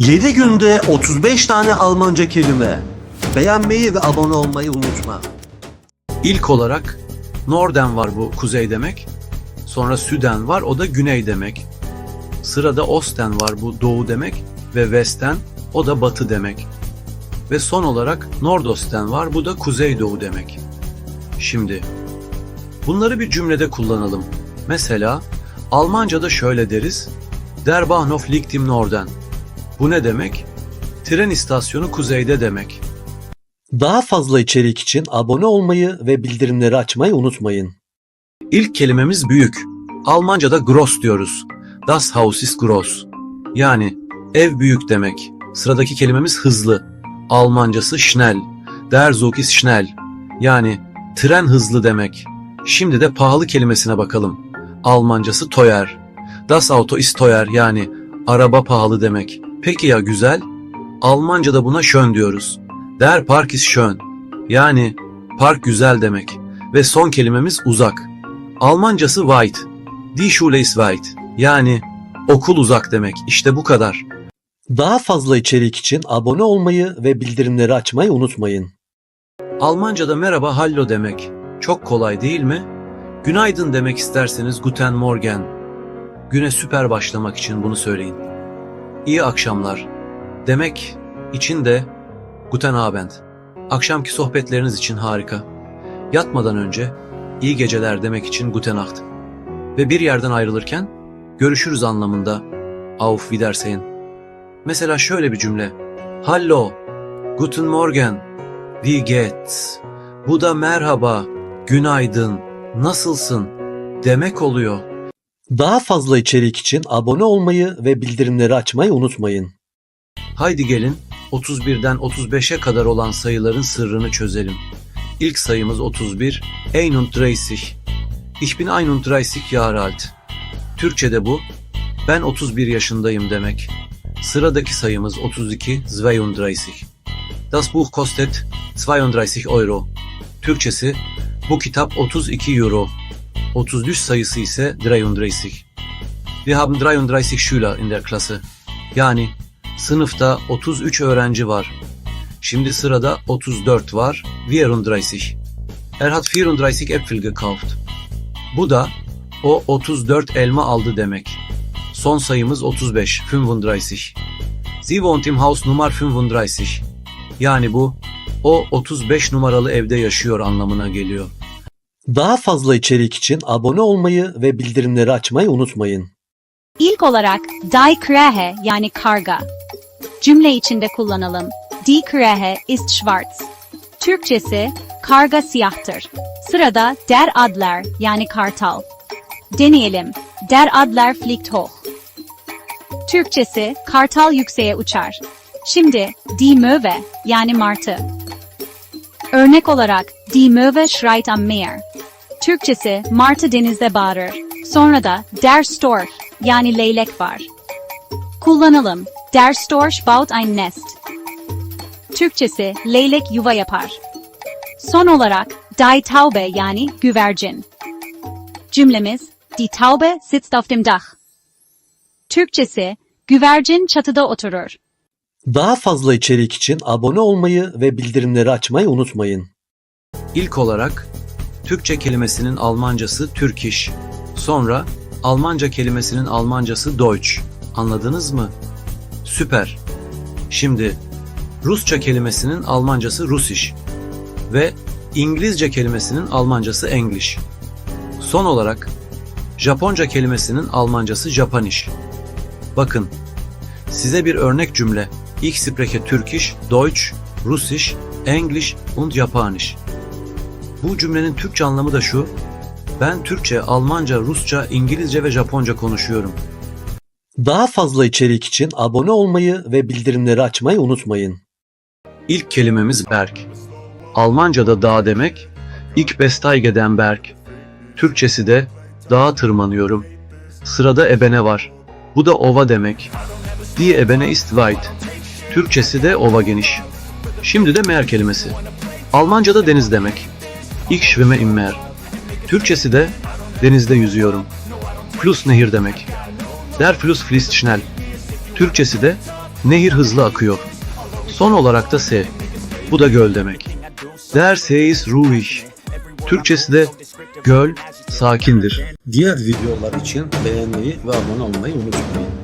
7 günde 35 tane Almanca kelime. Beğenmeyi ve abone olmayı unutma. İlk olarak Norden var bu kuzey demek. Sonra Süden var o da güney demek. Sırada Osten var bu doğu demek ve Westen o da batı demek. Ve son olarak Nordosten var bu da kuzeydoğu demek. Şimdi bunları bir cümlede kullanalım. Mesela Almanca'da şöyle deriz. Der Bahnhof liegt im Norden. Bu ne demek? Tren istasyonu kuzeyde demek. Daha fazla içerik için abone olmayı ve bildirimleri açmayı unutmayın. İlk kelimemiz büyük. Almanca'da gross diyoruz. Das Haus ist gross. Yani ev büyük demek. Sıradaki kelimemiz hızlı. Almancası schnell. Der Zug ist schnell. Yani tren hızlı demek. Şimdi de pahalı kelimesine bakalım. Almancası teuer. Das Auto ist teuer yani araba pahalı demek. Peki ya güzel? Almanca'da buna schön diyoruz. Der Park ist schön. Yani park güzel demek. Ve son kelimemiz uzak. Almancası weit. Die Schule ist weit. Yani okul uzak demek. İşte bu kadar. Daha fazla içerik için abone olmayı ve bildirimleri açmayı unutmayın. Almanca'da merhaba hallo demek. Çok kolay değil mi? Günaydın demek isterseniz guten morgen. Güne süper başlamak için bunu söyleyin. İyi akşamlar. Demek için de guten Abend. Akşamki sohbetleriniz için harika. Yatmadan önce iyi geceler demek için gute Nacht. Ve bir yerden ayrılırken görüşürüz anlamında auf Wiedersehen. Mesela şöyle bir cümle. Hallo, guten Morgen, wie geht's? Bu da merhaba, günaydın, nasılsın demek oluyor. Daha fazla içerik için abone olmayı ve bildirimleri açmayı unutmayın. Haydi gelin 31'den 35'e kadar olan sayıların sırrını çözelim. İlk sayımız 31, 31. Ich bin 31 Jahre alt. Türkçede bu, ben 31 yaşındayım demek. Sıradaki sayımız 32, 32. Das Buch kostet 32 Euro. Türkçesi, bu kitap 32 Euro. 33 sayısı ise 33. Wir haben 33 Schüler in der Klasse. Yani Sınıfta 33 öğrenci var. Şimdi sırada 34 var. 34. Er hat 34 Äpfel gekauft. Bu da o 34 elma aldı demek. Son sayımız 35, 35. Sie wohnt im Haus Nummer 35. Yani bu o 35 numaralı evde yaşıyor anlamına geliyor. Daha fazla içerik için abone olmayı ve bildirimleri açmayı unutmayın. İlk olarak die Krähe yani karga. Cümle içinde kullanalım. Die Krähe ist schwarz. Türkçesi karga siyahtır. Sırada der Adler yani kartal. Deneyelim. Der Adler fliegt hoch. Türkçesi kartal yükseğe uçar. Şimdi die Möwe yani martı. Örnek olarak die Möwe schreit am Meer. Türkçesi martı denizde bağırır. Sonra da der Storch yani leylek var. Kullanalım. Der Storch baut ein Nest. Türkçesi leylek yuva yapar. Son olarak die Taube yani güvercin. Cümlemiz Die Taube sitzt auf dem Dach. Türkçesi güvercin çatıda oturur. Daha fazla içerik için abone olmayı ve bildirimleri açmayı unutmayın. İlk olarak Türkçe kelimesinin Almancası Türkiş. Sonra Almanca kelimesinin Almancası Deutsch. Anladınız mı? Süper. Şimdi Rusça kelimesinin Almancası Russisch ve İngilizce kelimesinin Almancası English. Son olarak Japonca kelimesinin Almancası Japanisch. Bakın, size bir örnek cümle. Ich spreche Türkisch, Deutsch, Russisch, Englisch und Japanisch. Bu cümlenin Türkçe anlamı da şu. Ben Türkçe, Almanca, Rusça, İngilizce ve Japonca konuşuyorum. Daha fazla içerik için abone olmayı ve bildirimleri açmayı unutmayın. İlk kelimemiz Berg. Almanca'da dağ demek, İlk Besteige'den Berg. Türkçesi de dağa tırmanıyorum. Sırada ebene var. Bu da ova demek. Die ebene ist weit. Türkçesi de ova geniş. Şimdi de Meer kelimesi. Almanca'da deniz demek. Ich schwimme im Meer. Türkçesi de denizde yüzüyorum. Fluss nehir demek. Der Fluss fließt schnell. Türkçesi de Nehir hızlı akıyor. Son olarak da se. Bu da göl demek. Der See ist ruhig. Türkçesi de göl sakindir. Diğer videolar için beğenmeyi ve abone olmayı unutmayın.